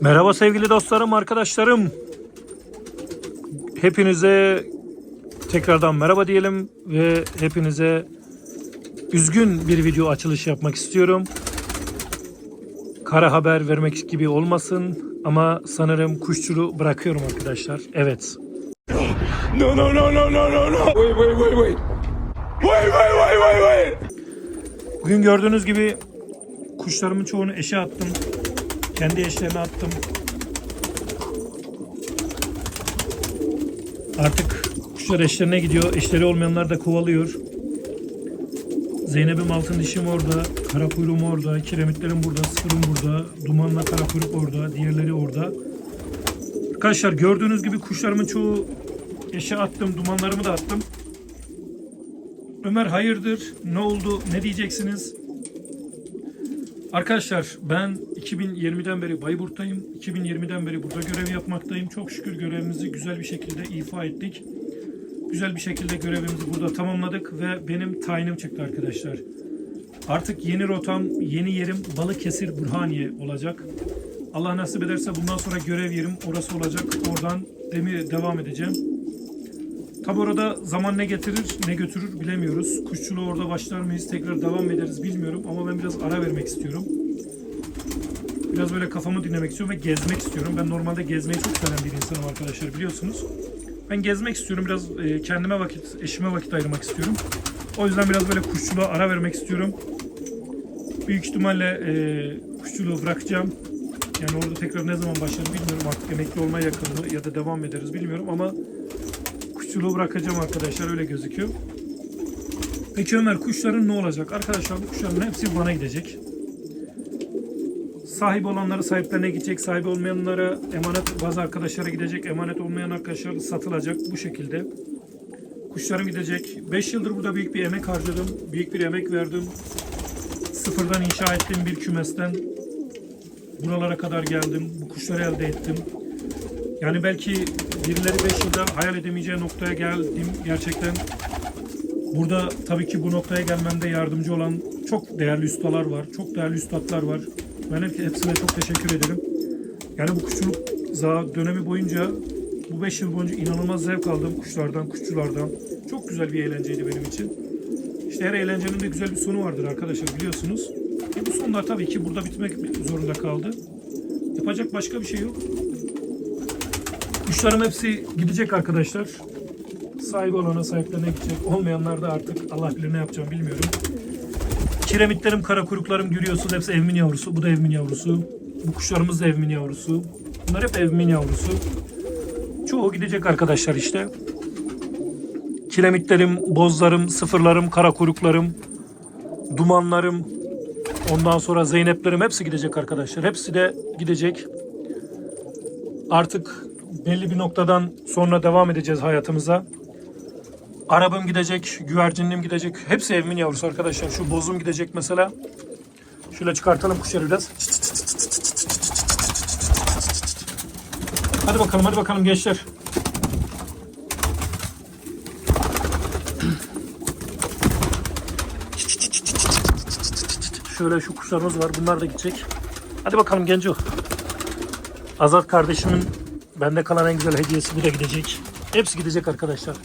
Merhaba sevgili dostlarım, arkadaşlarım. Hepinize tekrardan merhaba diyelim ve hepinize üzgün bir video açılış yapmak istiyorum. Kara haber vermek gibi olmasın ama sanırım kuşçuluğu bırakıyorum arkadaşlar. Evet. No, no, no, no, no, no, no. Wait, wait, wait, wait. Wait, wait, wait, wait, wait. Bugün gördüğünüz gibi kuşlarımın çoğunu eşe attım. Kendi eşlerine attım. Artık kuşlar eşlerine gidiyor. Eşleri olmayanlar da kovalıyor. Zeynep'im altın dişim orada. Kara kuyruğum orada. Kiremitlerim burada. Sıfırım burada. Dumanla kara kuyruk orada. Diğerleri orada. Arkadaşlar gördüğünüz gibi kuşlarımın çoğu eşe attım. Dumanlarımı da attım. Ömer hayırdır? Ne oldu? Ne diyeceksiniz? Arkadaşlar ben 2020'den beri Bayburt'tayım. 2020'den beri burada görev yapmaktayım. Çok şükür görevimizi güzel bir şekilde ifa ettik. Güzel bir şekilde görevimizi burada tamamladık ve benim tayinim çıktı arkadaşlar. Artık yeni rotam, yeni yerim Balıkesir Burhaniye olacak. Allah nasip ederse bundan sonra görev yerim orası olacak. Oradan demi devam edeceğim. Tabi orada zaman ne getirir ne götürür bilemiyoruz. Kuşçuluğu orada başlar mıyız tekrar devam ederiz bilmiyorum ama ben biraz ara vermek istiyorum. Biraz böyle kafamı dinlemek istiyorum ve gezmek istiyorum. Ben normalde gezmeyi çok seven bir insanım arkadaşlar biliyorsunuz. Ben gezmek istiyorum biraz e, kendime vakit, eşime vakit ayırmak istiyorum. O yüzden biraz böyle kuşçuluğa ara vermek istiyorum. Büyük ihtimalle e, kuşçuluğu bırakacağım. Yani orada tekrar ne zaman başlarım bilmiyorum artık emekli olmaya yakın ya da devam ederiz bilmiyorum ama kuşçuluğu bırakacağım arkadaşlar öyle gözüküyor. Peki Ömer kuşların ne olacak? Arkadaşlar bu kuşların hepsi bana gidecek. Sahip olanları sahiplerine gidecek, sahibi olmayanlara emanet bazı arkadaşlara gidecek, emanet olmayan arkadaşlar satılacak bu şekilde. Kuşlarım gidecek. 5 yıldır burada büyük bir emek harcadım, büyük bir emek verdim. Sıfırdan inşa ettiğim bir kümesten buralara kadar geldim. Bu kuşları elde ettim. Yani belki birileri 5 yılda hayal edemeyeceği noktaya geldim gerçekten. Burada tabii ki bu noktaya gelmemde yardımcı olan çok değerli ustalar var. Çok değerli üstadlar var. Ben hep- hepsine çok teşekkür ederim. Yani bu kuşçuluk dönemi boyunca bu 5 yıl boyunca inanılmaz zevk aldım kuşlardan, kuşçulardan. Çok güzel bir eğlenceydi benim için. İşte her eğlencenin de güzel bir sonu vardır arkadaşlar biliyorsunuz. E bu sonlar tabii ki burada bitmek zorunda kaldı. Yapacak başka bir şey yok. Kuşlarım hepsi gidecek arkadaşlar. Sahibi olana sahiplerine gidecek. Olmayanlar da artık Allah bilir ne yapacağım bilmiyorum. Kiremitlerim, kara kuyruklarım görüyorsunuz hepsi evmin yavrusu. Bu da evmin yavrusu. Bu kuşlarımız da evmin yavrusu. Bunlar hep evmin yavrusu. Çoğu gidecek arkadaşlar işte. Kiremitlerim, bozlarım, sıfırlarım, kara kuyruklarım, dumanlarım, ondan sonra Zeyneplerim hepsi gidecek arkadaşlar. Hepsi de gidecek. Artık belli bir noktadan sonra devam edeceğiz hayatımıza. Arabam gidecek, güvercinliğim gidecek. Hepsi evimin yavrusu arkadaşlar. Şu bozum gidecek mesela. Şöyle çıkartalım kuşları biraz. Hadi bakalım, hadi bakalım gençler. Şöyle şu kuşlarımız var. Bunlar da gidecek. Hadi bakalım Genco. Azat kardeşimin bende kalan en güzel hediyesi bu da gidecek. Hepsi gidecek arkadaşlar.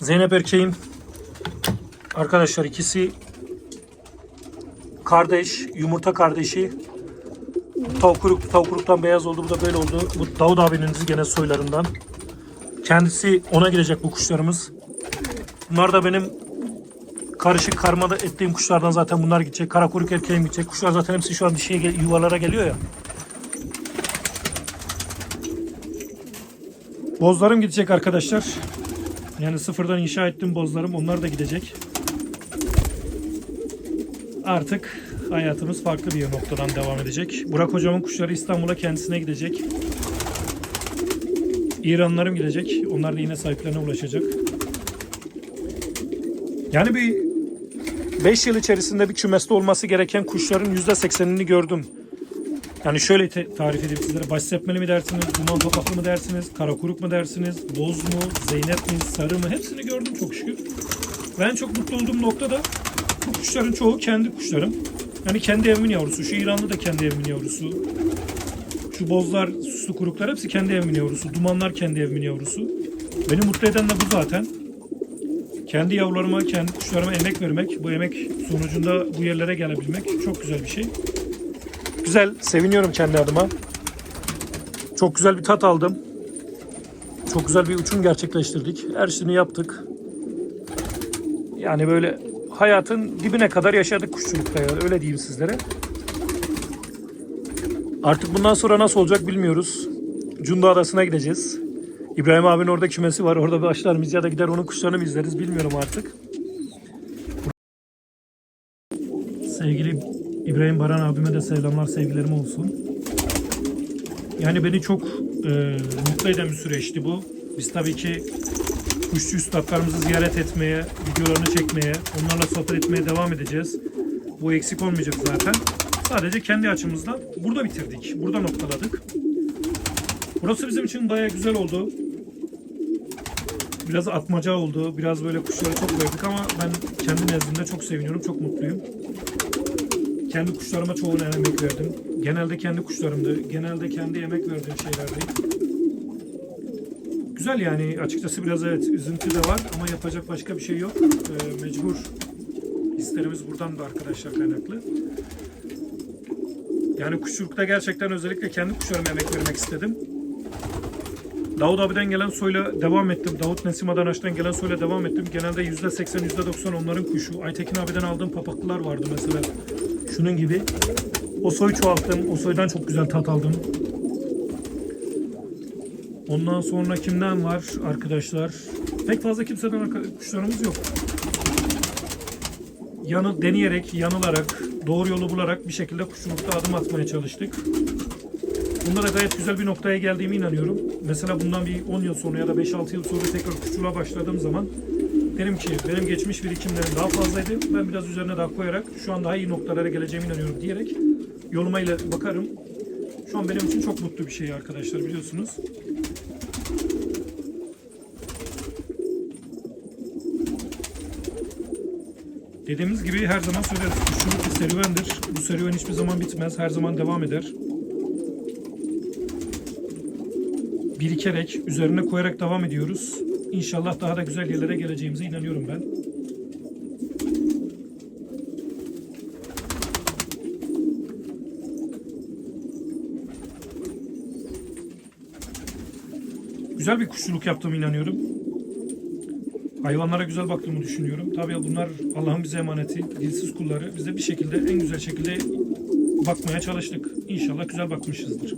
Zeynep erkeğim. Arkadaşlar ikisi kardeş, yumurta kardeşi. Tavuk kuruk, tavuk kuruktan beyaz oldu. Bu da böyle oldu. Bu Davut abinin gene soylarından. Kendisi ona girecek bu kuşlarımız. Bunlar da benim karışık karmada ettiğim kuşlardan zaten bunlar gidecek. Kara kuyruk erkeğim gidecek. Kuşlar zaten hepsi şu an dişiye yuvalara geliyor ya. Bozlarım gidecek arkadaşlar. Yani sıfırdan inşa ettiğim bozlarım onlar da gidecek. Artık hayatımız farklı bir noktadan devam edecek. Burak hocamın kuşları İstanbul'a kendisine gidecek. İranlarım gidecek. Onlar da yine sahiplerine ulaşacak. Yani bir 5 yıl içerisinde bir kümeste olması gereken kuşların %80'ini gördüm. Yani şöyle tarif edeyim sizlere. Baş sepmeli mi dersiniz, duman papaklı mı dersiniz, kara kuruk mu dersiniz, boz mu, zeynep mi, sarı mı hepsini gördüm çok şükür. Ben çok mutlu olduğum nokta da bu kuşların çoğu kendi kuşlarım. Yani kendi evimin yavrusu. Şu İranlı da kendi evimin yavrusu. Şu bozlar, süslü kuruklar hepsi kendi evimin yavrusu. Dumanlar kendi evimin yavrusu. Beni mutlu eden de bu zaten. Kendi yavrularıma, kendi kuşlarıma emek vermek, bu emek sonucunda bu yerlere gelebilmek çok güzel bir şey. Güzel, seviniyorum kendi adıma. Çok güzel bir tat aldım. Çok güzel bir uçum gerçekleştirdik. Her şeyini yaptık. Yani böyle hayatın dibine kadar yaşadık kuşçulukta ya. Öyle diyeyim sizlere. Artık bundan sonra nasıl olacak bilmiyoruz. Cunda Adası'na gideceğiz. İbrahim abinin orada kümesi var. Orada başlar mıyız ya da gider onun kuşlarını mı izleriz bilmiyorum artık. Sevgili İbrahim Baran abime de selamlar, sevgilerim olsun. Yani beni çok e, mutlu eden bir süreçti bu. Biz tabii ki kuşçu üstadlarımızı ziyaret etmeye, videolarını çekmeye, onlarla sohbet etmeye devam edeceğiz. Bu eksik olmayacak zaten. Sadece kendi açımızdan burada bitirdik. Burada noktaladık. Burası bizim için bayağı güzel oldu. Biraz atmaca oldu. Biraz böyle kuşları çok gördük ama ben kendi nezdimde çok seviniyorum. Çok mutluyum. Kendi kuşlarıma çoğuna emek verdim. Genelde kendi kuşlarımdı. Genelde kendi emek verdiğim şeylerdi. Güzel yani açıkçası biraz evet üzüntü de var ama yapacak başka bir şey yok. Ee, mecbur. Hislerimiz buradan da arkadaşlar kaynaklı. Yani kuşçulukta gerçekten özellikle kendi kuşlarıma emek vermek istedim. Davut abiden gelen soyla devam ettim. Davut Nesim Adanaş'tan gelen soyla devam ettim. Genelde %80, %90 onların kuşu. Aytekin abiden aldığım papaklılar vardı mesela. Şunun gibi. O soyu çoğalttım. O soydan çok güzel tat aldım. Ondan sonra kimden var arkadaşlar? Pek fazla kimseden kuşlarımız yok. Yanı deneyerek, yanılarak, doğru yolu bularak bir şekilde kuşçulukta adım atmaya çalıştık. Bunda da gayet güzel bir noktaya geldiğime inanıyorum. Mesela bundan bir 10 yıl sonra ya da 5-6 yıl sonra tekrar kuşçuluğa başladığım zaman derim ki benim geçmiş birikimlerim daha fazlaydı. Ben biraz üzerine daha koyarak şu an daha iyi noktalara geleceğime inanıyorum diyerek yoluma ile bakarım. Şu an benim için çok mutlu bir şey arkadaşlar biliyorsunuz. Dediğimiz gibi her zaman söyleriz. Kuşçuluk bir serüvendir. Bu serüven hiçbir zaman bitmez. Her zaman devam eder. birikerek, üzerine koyarak devam ediyoruz. İnşallah daha da güzel yerlere geleceğimize inanıyorum ben. Güzel bir kuşçuluk yaptığımı inanıyorum. Hayvanlara güzel baktığımı düşünüyorum. Tabii bunlar Allah'ın bize emaneti, dilsiz kulları. Biz de bir şekilde en güzel şekilde bakmaya çalıştık. İnşallah güzel bakmışızdır.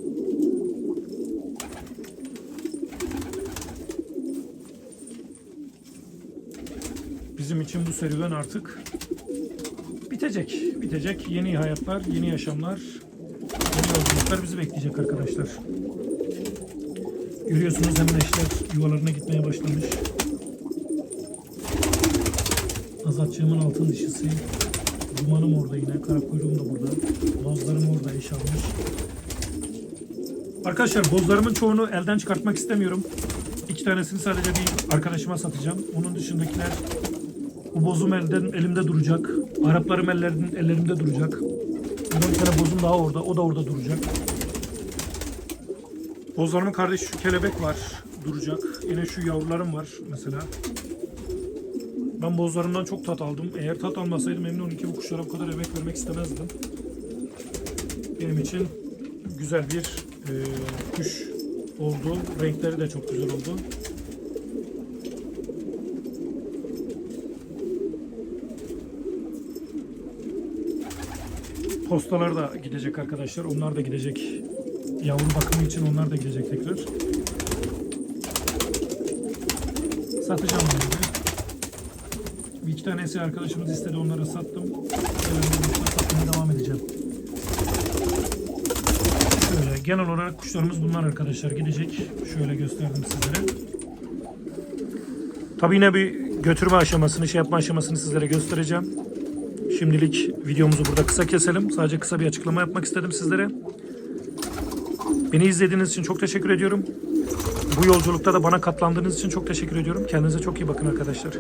Bizim için bu serüven artık bitecek. Bitecek. Yeni hayatlar, yeni yaşamlar, yeni yolculuklar bizi bekleyecek arkadaşlar. Görüyorsunuz hemen eşler yuvalarına gitmeye başlamış. Azatçığımın altın dişisi. Dumanım orada yine. Kara kuyruğum da burada. Bozlarım orada eş almış. Arkadaşlar bozlarımın çoğunu elden çıkartmak istemiyorum. İki tanesini sadece bir arkadaşıma satacağım. Onun dışındakiler bu bozum elden, elimde duracak. Araplarım ellerin, ellerimde duracak. Burada bir tane bozum daha orada. O da orada duracak. Bozlarımın kardeşi şu kelebek var. Duracak. Yine şu yavrularım var mesela. Ben bozlarımdan çok tat aldım. Eğer tat almasaydım emin olun ki bu kuşlara bu kadar emek vermek istemezdim. Benim için güzel bir e, kuş oldu. Renkleri de çok güzel oldu. Postalar da gidecek arkadaşlar. Onlar da gidecek. Yavru bakımı için onlar da gidecek tekrar. Satacağım onları. İki tanesi arkadaşımız istedi onları sattım. Satmaya devam edeceğim. Şöyle genel olarak kuşlarımız bunlar arkadaşlar gidecek. Şöyle gösterdim sizlere. Tabii yine bir götürme aşamasını, şey yapma aşamasını sizlere göstereceğim. Şimdilik videomuzu burada kısa keselim. Sadece kısa bir açıklama yapmak istedim sizlere. Beni izlediğiniz için çok teşekkür ediyorum. Bu yolculukta da bana katlandığınız için çok teşekkür ediyorum. Kendinize çok iyi bakın arkadaşlar.